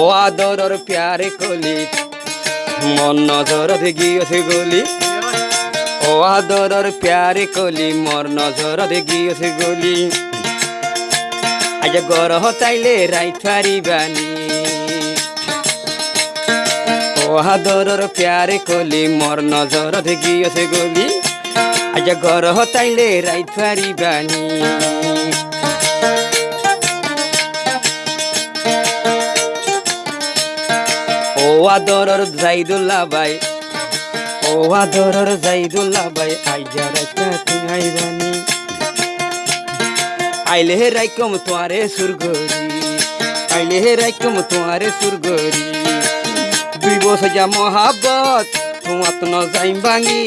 আদরর প্যারে কলি, মন নজর গিয়েছে গলি। ও আদরর প্যারে কলি মর নজর গিয়েছে গলি। আজ গরহ তাইলে রাইত পারিবানি ও আদরর প্যারে কলি মর নজর গিয়েছে গলি। আজ গরহ তাইলে রাইত পারিবানি ও আদরর জাইদুল্লাহ ভাই। ও আদরর জাইদুল্লাহ ভাই আইজা রাইতা তুই আইবানি আইলে হে রাইকম তোয়ারে সুরগরি আইলে হে রাইকম তোয়ারে সুরগরি দুই বছর যা মহাবত তোমাত ন যাইম ভাঙি